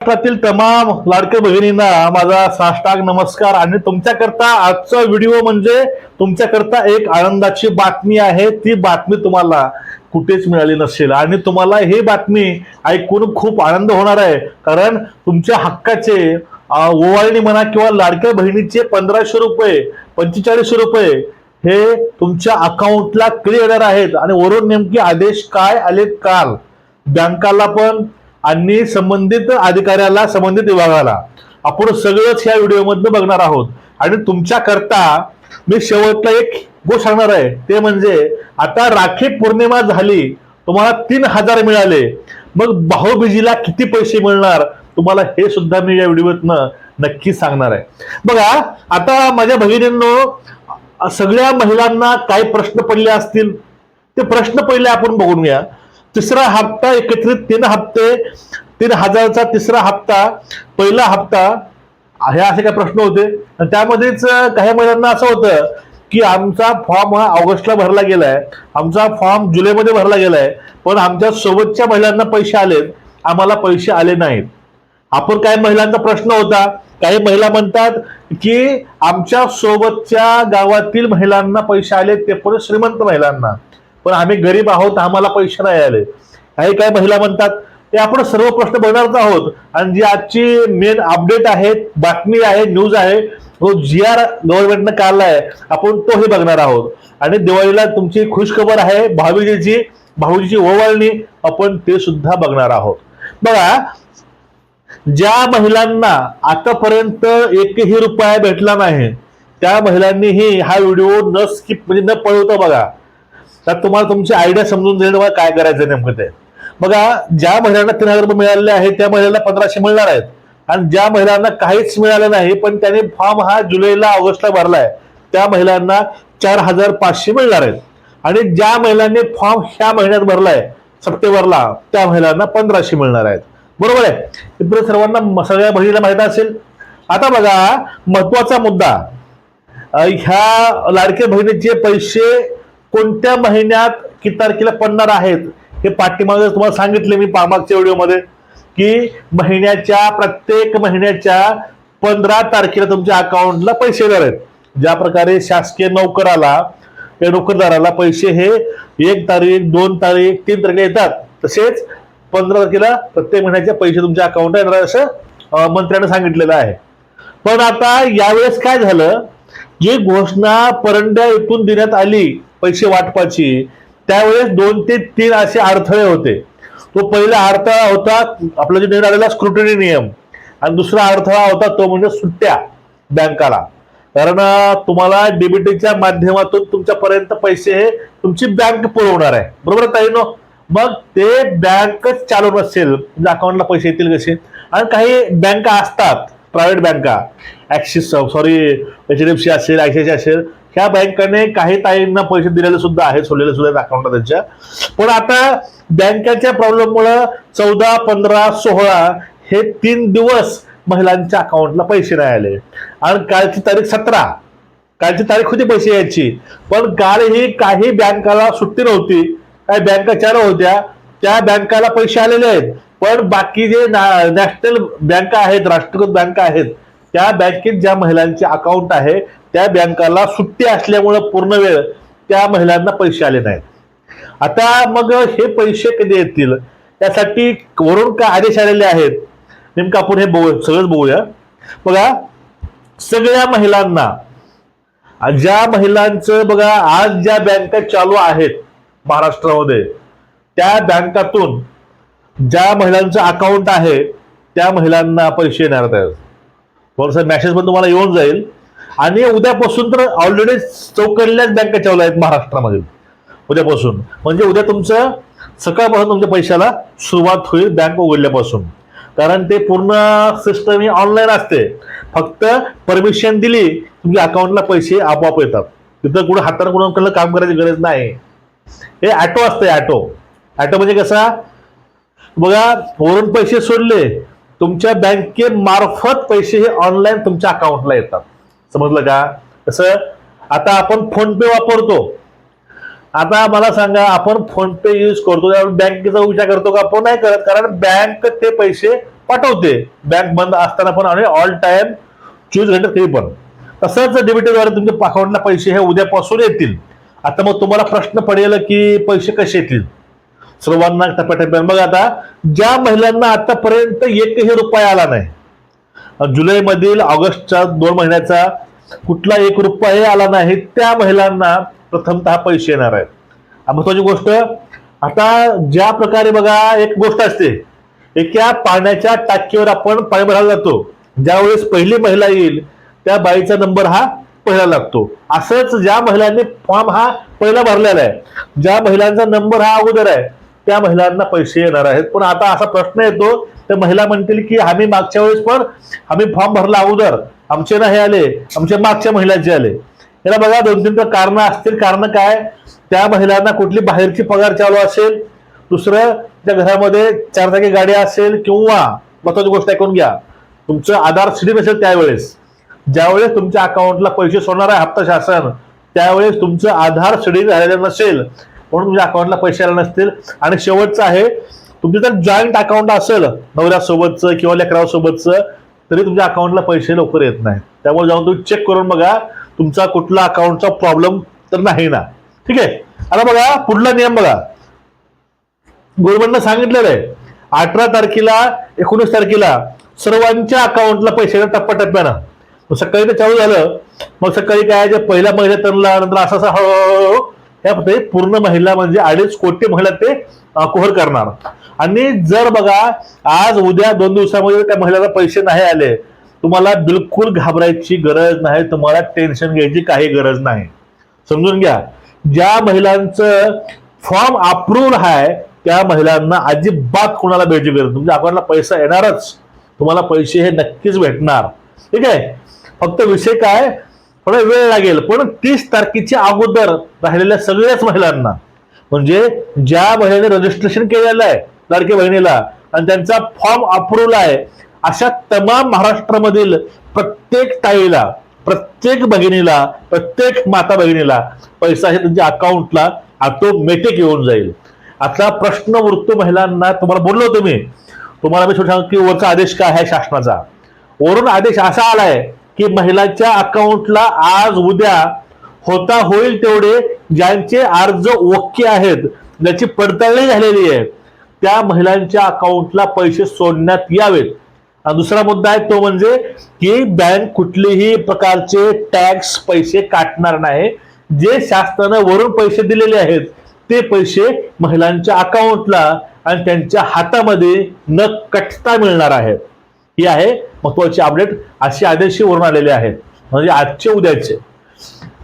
महाराष्ट्रातील तमाम लाडक्या बहिणींना माझा साष्टांग नमस्कार. आणि तुमच्याकरता आजचा व्हिडिओ म्हणजे तुमच्याकरता एक आनंदाची बातमी आहे. ती बातमी तुम्हाला कुठेच मिळाली नसेल. आणि तुम्हाला ही बातमी ऐकून खूप आनंद होणार आहे. कारण तुमच्या हक्काचे ओवाळणी म्हणा किंवा लाडक्या बहिणीचे पंधराशे रुपये पंचेचाळीसशे रुपये हे तुमच्या अकाउंटला क्लिअर येणार आहेत. आणि वरून नेमके आदेश काय आले काल? बँकाला पण आणि संबंधित अधिकाऱ्याला संबंधित विभागाला. आपण सगळंच या व्हिडिओमधनं बघणार आहोत. आणि तुमच्याकरता मी शेवटला एक गोष्ट सांगणार आहे. ते म्हणजे आता राखी पौर्णिमा झाली तुम्हाला तीन हजार मिळाले. मग भाऊबीजीला किती पैसे मिळणार? तुम्हाला हे सुद्धा मी या व्हिडिओतनं नक्की सांगणार आहे. बघा आता माझ्या भगिनींनो सगळ्या महिलांना काही प्रश्न पडले असतील ते प्रश्न पहिले आपण बघून घ्या. तिसरा हप्ता एकत्रित तीन हप्ते तीन हजारचा तिसरा हप्ता पहिला हप्ता हे असे काही प्रश्न होते. आणि त्यामध्येच काही महिलांना असं होतं की आमचा फॉर्म हा ऑगस्टला भरला गेलाय. आमचा फॉर्म जुलैमध्ये भरला गेलाय. पण आमच्या सोबतच्या महिलांना पैसे आलेत. आम्हाला पैसे आले नाहीत. आपण काही महिलांचा प्रश्न होता. काही महिला म्हणतात की आमच्या सोबतच्या गावातील महिलांना पैसे आले ते पण श्रीमंत महिलांना. पण आम्ही गरीब आहोत आम्हाला पैसे नाही आले. काही काही महिला म्हणतात ते आपण सर्व प्रश्न बघणारच आहोत आणि जी आजची मेन अपडेट आहे बातमी आहे न्यूज आहे तो जी आर गव्हर्नमेंटनं काढलाय आपण तोही बघणार आहोत. आणि दिवाळीला तुमची खुशखबर आहे भाऊजीची भाऊजीची ओवाळणी आपण ते सुद्धा बघणार आहोत. बघा ज्या महिलांना आतापर्यंत एकही रुपया भेटला नाही त्या महिलांनीही हा व्हिडिओ न स्किप म्हणजे न पळवता बघा. तर तुम्हाला तुमची आयडिया समजून जाईल तुम्हाला काय करायचं नेमकं ते. बघा ज्या महिलांना तीन हजार रुपये मिळाले आहेत त्या महिलांना पंधराशे मिळणार आहेत. आणि ज्या महिलांना काहीच मिळालं नाही पण त्याने फॉर्म हा जुलैला ऑगस्टला भरलाय त्या महिलांना चार हजार पाचशे मिळणार आहेत. आणि ज्या महिलांनी फॉर्म ह्या महिन्यात भरलाय सप्टेंबरला त्या महिलांना पंधराशे मिळणार आहेत. बरोबर आहे? इतर सर्वांना सगळ्या बहिणीला माहिती असेल. आता बघा महत्त्वाचा मुद्दा. ह्या लाडक्या बहिणीचे पैसे कोणत्या महिन्यात किती तारखेला पडणार आहेत हे पाठीमागे तुम्हाला सांगितले मी पामागच्या व्हिडिओमध्ये की महिन्याच्या प्रत्येक महिन्याच्या पंधरा तारखेला तुमच्या अकाउंटला पैसे येणार आहेत. ज्या प्रकारे शासकीय नोकराला या नोकरदाराला पैसे हे एक तारीख दोन तारीख तीन तारखेला येतात. तसेच पंधरा तारखेला प्रत्येक महिन्याचे पैसे तुमच्या अकाउंटला येणार असं मंत्र्यानं सांगितलेलं आहे. पण आता यावेळेस काय झालं? जी घोषणा परंड्या इथून देण्यात आली पैसे वाटपाची. त्यावेळेस दोन ते तीन असे अडथळे होते. तो पहिला अडथळा होता आपला जो निर्णय आलेला स्क्रुटनी नियम. आणि दुसरा अडथळा होता तो म्हणजे सुट्ट्या बँकाला. कारण तुम्हाला डीबीटीच्या माध्यमातून तुमच्यापर्यंत पैसे हे तुमची बँक पुरवणार आहे. बरोबर काही ताईनो? मग ते बँकच चालू नसेल म्हणजे अकाउंटला पैसे येतील कसे? आणि काही बँका असतात प्रायव्हेट बँका. Axis sorry H D F C असेल आय सी आय सी असेल ह्या बँकाने काही ताईंना पैसे दिलेले सुद्धा आहेत सोडलेले सुद्धा अकाउंटला त्यांच्या. पण आता बँकेच्या प्रॉब्लेममुळं चौदा पंधरा सोळा हे तीन दिवस महिलांच्या अकाउंटला पैसे नाही आले. आणि कालची तारीख सतरा. कालची तारीख होती पैसे यायची. पण काल ही काही बँकाला सुट्टी नव्हती. काही बँका चार होत्या. त्या बँकाला पैसे आलेले आहेत. पण बाकी जे ना- नॅशनल बँका आहेत राष्ट्रीयकृत बँका आहेत त्या बँकेत ज्या महिलांचे अकाउंट आहे त्या बँकाला सुट्टी असल्यामुळं पूर्ण वेळ त्या महिलांना पैसे आले नाहीत. आता मग हे पैसे कधी येतील? त्यासाठी वरून काय आदेश आलेले आहेत? नेमकं आपण हे बघू सगळंच बघूया. बघा सगळ्या महिलांना ज्या महिलांचं बघा आज ज्या बँका चालू आहेत महाराष्ट्रामध्ये त्या बँकातून ज्या महिलांचं अकाउंट आहे त्या महिलांना पैसे येणार आहेत. थोडंसं मॅसेज पण तुम्हाला येऊन जाईल. आणि उद्यापासून तर ऑलरेडी चौकडल्याच बँका चालू आहेत महाराष्ट्रामध्ये. उद्यापासून. म्हणजे उद्या तुमचं सकाळपासून तुमच्या पैशाला सुरुवात होईल बँक उघडल्यापासून. कारण ते पूर्ण सिस्टम ही ऑनलाईन असते. फक्त परमिशन दिली तुमच्या अकाउंटला पैसे आपोआप येतात. तिथं कुठं हाताने कुणाकडलं काम करायची गरज नाही. हे ॲटो असतं ॲटो ॲटो म्हणजे कसा? बघा वरून पैसे सोडले तुमच्या बँकेमार्फत पैसे हे ऑनलाईन तुमच्या अकाउंटला येतात. समजलं का? तसं आता आपण फोन पे वापरतो. आता मला सांगा आपण फोन पे यूज करतो त्यावेळी बँकेचा विचार करतो का? आपण नाही करत कारण बँक ते पैसे पाठवते. बँक बंद असताना पण आणि ऑल टाइम चोवीस घंटे तरी पण. तसंच डेबिटद्वारे तुमच्या अकाउंटला पैसे हे उद्यापासून येतील. आता मग तुम्हाला प्रश्न पडेल की पैसे कसे येतील? सर्वांना टप्प्याटप्प्याने बघा आता ज्या महिलांना आतापर्यंत एकही रुपया आला नाही जुलै मधील ऑगस्टच्या दोन महिन्याचा कुठला एक रुपयाही आला नाही त्या महिलांना प्रथमतः पैसे येणार आहेत. महत्वाची गोष्ट. आता ज्या प्रकारे बघा एक गोष्ट असते एका पाण्याच्या टाकीवर आपण पाणी भरायला जातो. ज्यावेळेस पहिली महिला येईल त्या बाईचा नंबर हा पहिला लागतो. असंच ज्या महिलांनी फॉर्म हा पहिला भरलेला आहे. ज्या महिलांचा नंबर हा अगोदर आहे त्या महिलांना पैसे येणार आहेत. पण आता असा प्रश्न येतो तर महिला म्हणतील की आम्ही मागच्या वेळेस पण आम्ही फॉर्म भरला अगोदर. आमचे ना हे आले आमच्या मागच्या महिलांचे आले. याला बघा दोन तीन कारण असतील. कारण काय? त्या महिलांना कुठली बाहेरची पगार चालू असेल दुसरं त्या घरामध्ये चारचाकी गाडी असेल किंवा महत्वाची गोष्ट ऐकून घ्या. तुमचं आधार स्लिप नसेल त्यावेळेस. ज्यावेळेस तुमच्या अकाउंटला पैसे सोडणार आहे हप्ता शासन त्यावेळेस तुमचं आधार सीडी झालेलं नसेल म्हणून तुमच्या अकाउंटला पैसे आले नसतील. आणि शेवटचं आहे तुमचं जर जॉईंट अकाउंट असेल नवऱ्यासोबतचं किंवा लेकरासोबतचं तरी तुमच्या अकाउंटला पैसे लवकर येत नाही त्यामुळे जाऊन तुम्ही चेक करून बघा तुमचा कुठला अकाउंटचा प्रॉब्लेम तर नाही ना. ठीक आहे? आता बघा पुढला नियम बघा. गव्हर्नमेंटनं सांगितलेलं आहे अठरा तारखेला एकोणीस तारखेला सर्वांच्या अकाउंटला पैसे टप्प्याटप्प्यानं. मग सकाळी ते चालू झालं. मग सकाळी काय जे पहिल्या महिला तरला नंतर असं असं हळूहळू ह्या ते पूर्ण महिला म्हणजे अडीच कोटी महिला ते कोहर करणार. आणि जर बघा आज उद्या दोन दिवसामध्ये त्या महिलाला पैसे नाही आले तुम्हाला बिलकुल घाबरायची गरज नाही तुम्हाला टेन्शन घ्यायची काही गरज नाही. समजून घ्या ज्या महिलांचं फॉर्म अप्रूव्ह आहे त्या महिलांना अजिबात कोणाला भेटची गरज म्हणजे तुमच्या अकाउंटला पैसा येणारच. तुम्हाला पैसे हे नक्कीच भेटणार. ठीक आहे? फक्त विषय काय थोडा वेळ लागेल पण तीस तारखेच्या अगोदर राहिलेल्या सगळ्याच महिलांना. म्हणजे ज्या महिलेने रजिस्ट्रेशन केलेलं आहे लाडके बहिणीला आणि त्यांचा फॉर्म अप्रूव्ह आहे अशा तमाम महाराष्ट्रामधील प्रत्येक ताईला प्रत्येक भगिनीला प्रत्येक माता भगिनीला पैसा हे त्यांच्या अकाउंटला ऑटोमॅटिक येऊन जाईल. आता प्रश्न उरतो महिलांना तुम्हाला बोललो होतो मी. तुम्हाला मी सांगतो की वरचा आदेश काय आहे शासनाचा? वरून आदेश असा आलाय की महिलांच्या अकाउंटला आज उद्या होता होईल तेवढे ज्यांचे अर्ज ओके आहेत ज्याची पडताळणी झालेली आहे त्या महिलांच्या अकाउंटला पैसे सोडण्यात यावेत. दुसरा मुद्दा आहे तो म्हणजे की बँक कुठलेही प्रकारचे टॅक्स पैसे काटणार नाही. जे शासनानं वरून पैसे दिलेले आहेत ते पैसे महिलांच्या अकाउंटला आणि त्यांच्या हातामध्ये न कटता मिळणार आहेत. ही आहे महत्वाची अपडेट अशी आदेशही वरून आलेले आहेत. म्हणजे आजचे उद्याचे.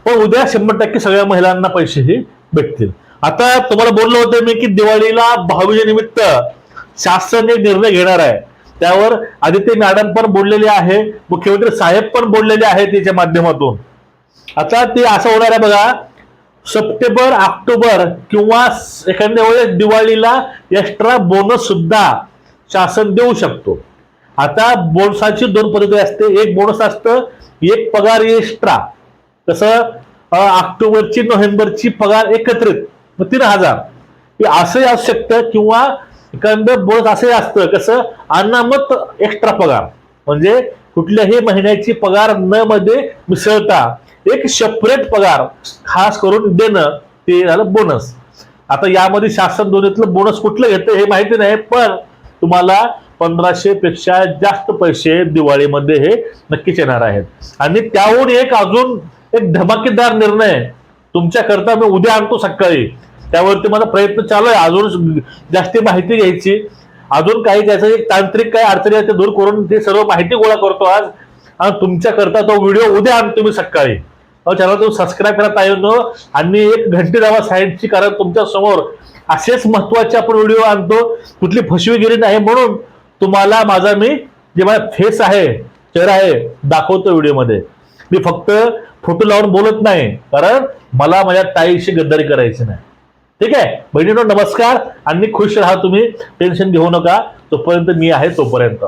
पण उद्या शंभर टक्के सगळ्या महिलांना पैसेही भेटतील. आता तुम्हाला बोललो होतं मी की दिवाळीला भाऊबीजे निमित्त शासन एक निर्णय घेणार आहे. त्यावर आदित्य मॅडम पण बोललेले आहे. मुख्यमंत्री साहेब पण बोललेले आहेत त्याच्या माध्यमातून. आता ते असं होणार आहे बघा सप्टेंबर ऑक्टोबर किंवा एखाद्या वेळेस दिवाळीला एक्स्ट्रा बोनस सुद्धा शासन देऊ शकतो. आता बोनसाची दोन पद्धती असते. एक बोनस असतं एक पगार एक्स्ट्रा कसं ऑक्टोबरची नोव्हेंबरची पगार एकत्रित. मग तीन हजार. असंही असू शकतं किंवा एखादं बोनस असंही असतं. कसं? अनामत एक्स्ट्रा पगार. म्हणजे कुठल्याही महिन्याची पगार न मध्ये मिसळता एक सेपरेट पगार खास करून देणं ते झालं बोनस. आता यामध्ये शासन दोन्हीतलं बोनस कुठलं घेतं हे माहिती नाही पण तुम्हाला पंधराशे पेक्षा जास्त पैसे दिवाळीमध्ये हे नक्कीच येणार आहेत. आणि त्याहून एक अजून एक धमाकेदार निर्णय तुमच्याकरता मी उद्या आणतो सकाळी. त्यावरती माझा प्रयत्न चालू आहे. अजून जास्ती माहिती घ्यायची. अजून काही त्याचं एक तांत्रिक काही अडचणी आहेत ते दूर करून ते सर्व माहिती गोळा करतो आज. आणि तुमच्याकरता तो व्हिडिओ उद्या आणतो मी सकाळी. हो, चॅनल तुम्ही सबस्क्राईब आहे ताईंनो आणि एक घंटी दावा साईडची कारण तुमच्यासमोर असेच महत्त्वाचे आपण व्हिडिओ आणतो. कुठली फसवीगिरी नाही म्हणून तुम्हाला माझा मी जे माझा फेस आहे चेहरा आहे दाखवतो व्हिडिओमध्ये. मी फक्त फोटो लावून बोलत नाही कारण मला माझ्या ताईशी गद्दारी करायची नाही. ठीक आहे? बहिणीनो नमस्कार. आणि खुश राहा तुम्ही. टेन्शन घेऊ नका. तोपर्यंत मी आहे तोपर्यंत.